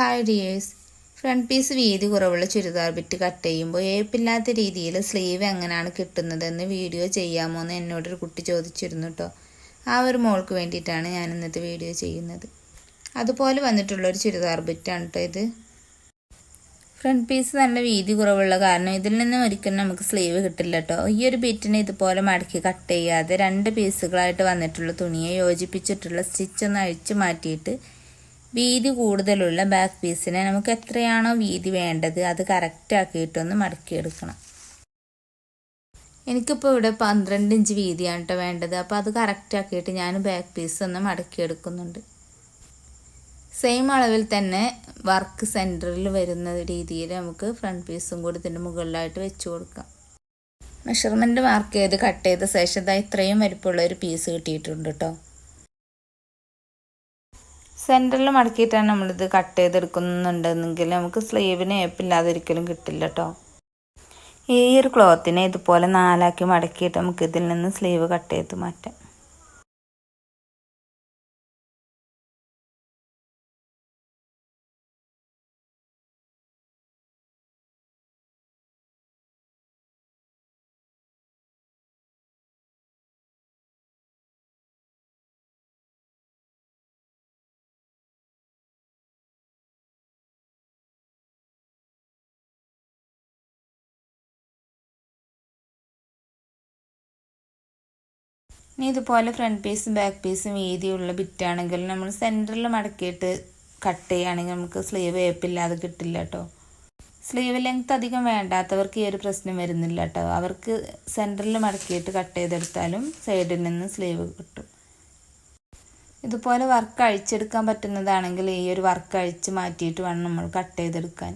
Hi dears front piece വീതി കുറവുള്ള churidar bit cut ചെയ്യുമ്പോൾ ഏപ്പില്ലാത്ത രീതിയിൽ സ്ലീവ് എങ്ങനെയാണ് കിട്ടുന്നതെന്ന് വീഡിയോ ചെയ്യാമോ എന്ന് എന്നോടൊരു കുട്ടി ചോദിച്ചിരുന്നു കേട്ടോ ആ ഒരു മോൾക്ക് വേണ്ടിയിട്ടാണ് ഞാൻ ഇന്നത്തെ വീഡിയോ ചെയ്യുന്നത്. അതുപോലെ വന്നിട്ടുള്ള ഒരു ചുരിദാർ ബിറ്റാണ് കേട്ടോ ഇത്. ഫ്രണ്ട് പീസ് നല്ല വീതി കുറവുള്ള കാരണം ഇതിൽ നിന്ന് ഒരിക്കലും നമുക്ക് സ്ലീവ് കിട്ടില്ല കേട്ടോ ഈ ഒരു ബിറ്റിനെ ഇതുപോലെ മടക്കി കട്ട് ചെയ്യാതെ രണ്ട് പീസുകളായിട്ട് വന്നിട്ടുള്ള തുണിയെ യോജിപ്പിച്ചിട്ടുള്ള സ്റ്റിച്ച് ഒന്ന് അഴിച്ചു മാറ്റിയിട്ട് വീതി കൂടുതലുള്ള ബാക്ക് പീസിനെ നമുക്ക് എത്രയാണോ വീതി വേണ്ടത് അത് കറക്റ്റ് ആക്കിയിട്ടൊന്ന് മടക്കിയെടുക്കണം. എനിക്കിപ്പോൾ ഇവിടെ പന്ത്രണ്ട് ഇഞ്ച് വീതിയാണ് കേട്ടോ വേണ്ടത്. അപ്പോൾ അത് കറക്റ്റ് ആക്കിയിട്ട് ഞാൻ ബാക്ക് പീസ് ഒന്ന് മടക്കിയെടുക്കുന്നുണ്ട്. സെയിം അളവിൽ തന്നെ വർക്ക് സെന്ററിൽ വരുന്ന രീതിയിൽ നമുക്ക് ഫ്രണ്ട് പീസും കൂടി ഇതിന്റെ മുകളിലായിട്ട് വെച്ച് കൊടുക്കാം. മെഷർമെന്റ് മാർക്ക് ചെയ്ത് കട്ട് ചെയ്ത ശേഷം ഇതാ ഇത്രയും വലിപ്പമുള്ള ഒരു പീസ് കിട്ടിയിട്ടുണ്ട് കേട്ടോ സെന്ററിൽ മടക്കിയിട്ടാണ് നമ്മളിത് കട്ട് ചെയ്തെടുക്കുന്നുണ്ടെന്നെങ്കിൽ നമുക്ക് സ്ലീവിന് ഏപ്പില്ലാതൊരിക്കലും കിട്ടില്ല കേട്ടോ ഈ ഒരു ക്ലോത്തിനെ ഇതുപോലെ നാലാക്കി മടക്കിയിട്ട് നമുക്ക് ഇതിൽ നിന്ന് സ്ലീവ് കട്ട് ചെയ്ത് മാറ്റാം. ഇനി ഇതുപോലെ ഫ്രണ്ട് പീസും ബാക്ക് പീസും വീതിയുള്ള ബിറ്റാണെങ്കിൽ നമ്മൾ സെന്ററിൽ മടക്കിയിട്ട് കട്ട് ചെയ്യുകയാണെങ്കിൽ നമുക്ക് സ്ലീവ് വേപ്പില്ലാതെ കിട്ടില്ല കേട്ടോ സ്ലീവ് ലെങ്ത് അധികം വേണ്ടാത്തവർക്ക് ഈ ഒരു പ്രശ്നം വരുന്നില്ല കേട്ടോ അവർക്ക് സെന്ററിൽ മടക്കിയിട്ട് കട്ട് ചെയ്തെടുത്താലും സൈഡിൽ നിന്ന് സ്ലീവ് കിട്ടും. ഇതുപോലെ വർക്ക് അഴിച്ചെടുക്കാൻ പറ്റുന്നതാണെങ്കിൽ ഈ ഒരു വർക്ക് അഴിച്ച് മാറ്റിയിട്ട് വേണം നമ്മൾ കട്ട് ചെയ്തെടുക്കാൻ.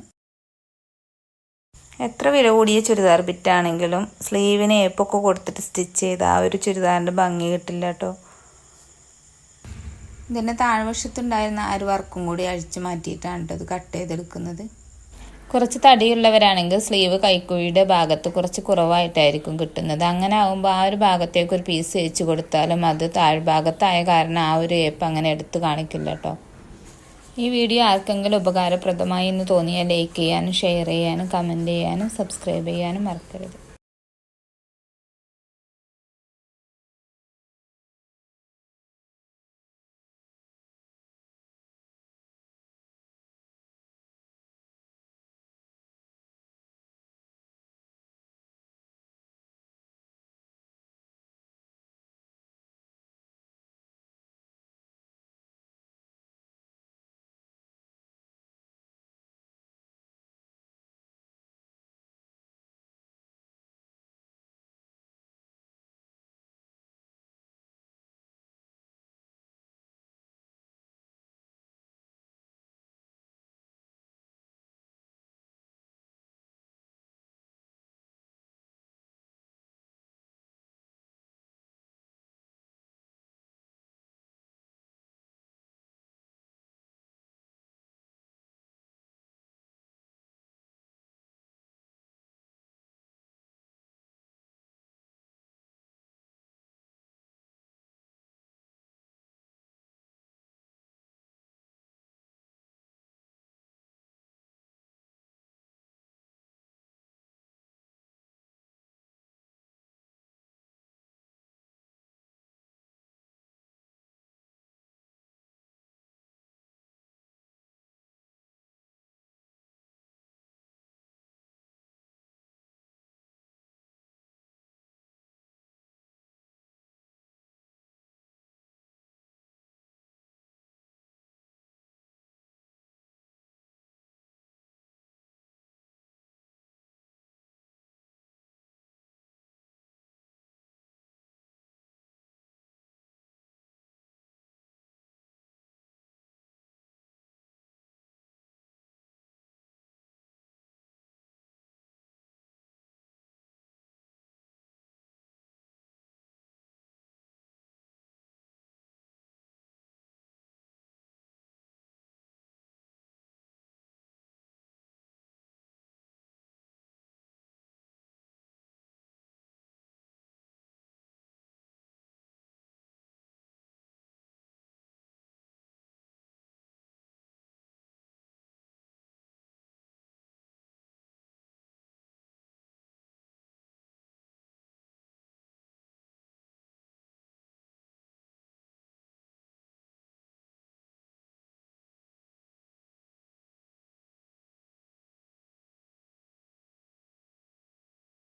എത്ര വില കൂടിയ ചുരിദാർ ബിറ്റാണെങ്കിലും സ്ലീവിന് ഏപ്പൊക്കെ കൊടുത്തിട്ട് സ്റ്റിച്ച് ചെയ്ത് ആ ഒരു ചുരിദാറിന്റെ ഭംഗി കിട്ടില്ല കേട്ടോ ഇതിന്റെ താഴ്വശത്തുണ്ടായിരുന്ന ആ ഒരു വർക്കും കൂടി അഴിച്ചു മാറ്റിയിട്ടാണ് കേട്ടോ ഇത് കട്ട് ചെയ്തെടുക്കുന്നത്. കുറച്ച് തടിയുള്ളവരാണെങ്കിൽ സ്ലീവ് കൈക്കുഴിയുടെ ഭാഗത്ത് കുറച്ച് കുറവായിട്ടായിരിക്കും കിട്ടുന്നത്. അങ്ങനെ ആകുമ്പോൾ ആ ഒരു ഭാഗത്തേക്ക് ഒരു പീസ് വെച്ച് കൊടുത്താലും അത് താഴ്ഭാഗത്തായ കാരണം ആ ഒരു ഏപ്പ് അങ്ങനെ എടുത്ത് കാണിക്കില്ല കേട്ടോ ഈ വീഡിയോ ആർക്കെങ്കിലും ഉപകാരപ്രദമായി എന്ന് തോന്നിയാൽ ലൈക്ക് ചെയ്യാനും ഷെയർ ചെയ്യാനും കമന്റ് ചെയ്യാനും സബ്സ്ക്രൈബ് ചെയ്യാനും മറക്കരുത്.